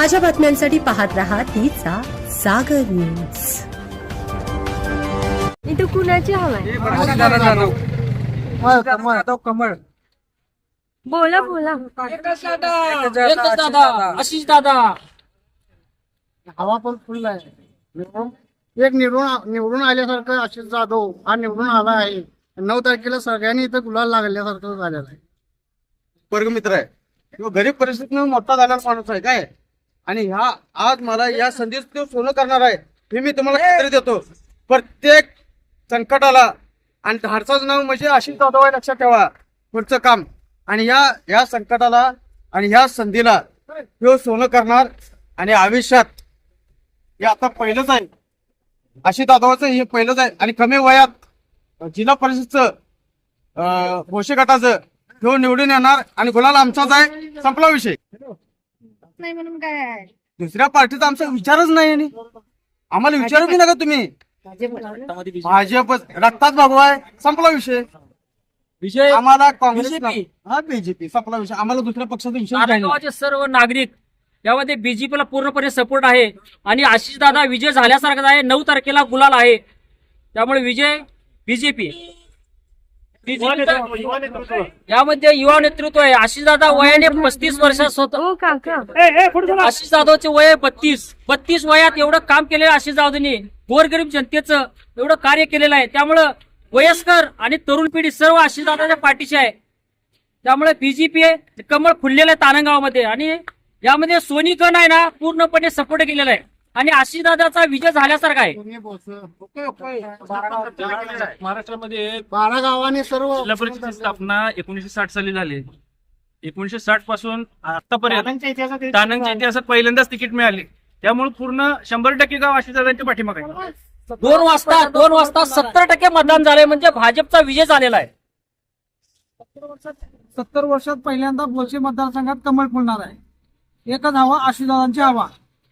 ताज्या बातम्यांसाठी पाहत रहा तिचा सागर न्यूज. इथं कुणाची हवाय कमळ कमळ. तो कमळ. बोला बोला. एकच दादा. आशिष दादा. हवा पण फुल आहे. निवडून- एक निवडून निवडून आल्यासारखं आशिष जाधव हा निवडून आला आहे. नऊ तारखेला सगळ्यांनी इथं गुलाल लागल्यासारखं झालेलं आहे. वर्गमित्र आहे. किंवा गरीब परिस्थितीनं मोठा झालेला माणूस आहे काय? आणि ह्या आज मला या संधीच तो सोनं करणार आहे. हे मी तुम्हाला खात्री देतो. प्रत्येक संकटाला आणि धाडसाचं नाव म्हणजे आशिष जाधव आहे लक्षात ठेवा. पुढचं काम. आणि या या संकटाला आणि ह्या संधीला तो सोनं करणार आणि आयुष्यात हे आता पहिलंच आहे. आशिष जाधवाचं हे पहिलंच आहे. आणि कमी वयात जिल्हा परिषदचं अं, गटाचं तो निवडून येणार आणि गुलाल आमचाच आहे. संपला विषय. नाही म्हणून काय दुसऱ्या पार्टीचा आमचा विचारच नाही आणि आम्हाला विचारू बी नका तुम्ही. भाजप रक्तात भगवाय संपला विषय. विजय. आम्हाला काँग्रेस BJP. हा बीजेपी. संपला विषय. आम्हाला दुसऱ्या पक्षाचा विषय नाही. नारायणगावाचे सर्व नागरिक यामध्ये बीजेपीला पूर्णपणे सपोर्ट आहे. आणि आशिष दादा विजय झाल्यासारखाच आहे. नऊ तारखेला गुलाल आहे. त्यामुळे विजय बीजेपी. यामध्ये युवा नेतृत्व आहे. आशिष दादा वयाने पस्तीस वर्षात स्वतः हो आशिष जाधवचे वय बत्तीस. बत्तीस वयात एवढं काम केलेलं आशिष जाधवनी. गोरगरीब जनतेचं एवढं कार्य केलेलं आहे. त्यामुळं वयस्कर आणि तरुण पिढी सर्व आशिष दादाच्या पाठीशी आहे. त्यामुळे बीजेपी कमळ फुललेलं आहे तारणगावामध्ये आणि यामध्ये सोनी कण आहे ना पूर्णपणे सपोर्ट केलेला आहे. आणि आशिष दादाचा विजय झाल्यासारखा आहे. तुम्ही बोस. Okay, okay. बारा गाव- महाराष्ट्रामध्ये बारा गावाने सर्व जिल्हा परिषदेची स्थापना एकोणीशे साठ साली झाली. एकोणीशे साठपासून आतापर्यंत दादांच्या इतिहासात पहिल्यांदाच तिकीट मिळाले. त्यामुळे पूर्ण शंभर टक्के गाव आशिषदादांच्या पाठीमागे आहे. दोन वाजता दोन वाजता सत्तर टक्के मतदान झालंय म्हणजे भाजपचा विजय झालेला आहे. सत्तर वर्षात पहिल्यांदा बोलशे मतदारसंघात कमळ फुलणार आहे. एकच हवा आशीर्वादांची हवा.